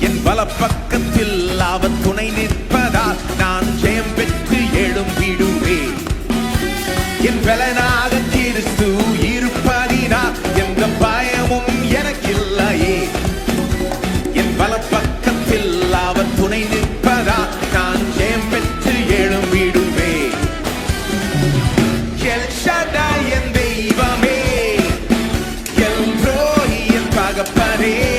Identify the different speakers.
Speaker 1: என் வல பக்கத்தில் அவன் துணை நிற்பதால் நான் ஜெயம் பெற்று எழும்பிடுவே என் பலனாக கிறிஸ்து இருப்பதினால் எந்த பயமும் எனக்கில்லையே. என் வல பக்கத்தில் அவன் துணை நிற்பதால் நான் ஜெயம் பெற்று எழும்பிடுவே எல் என் தெய்வமே என் பகப்பரே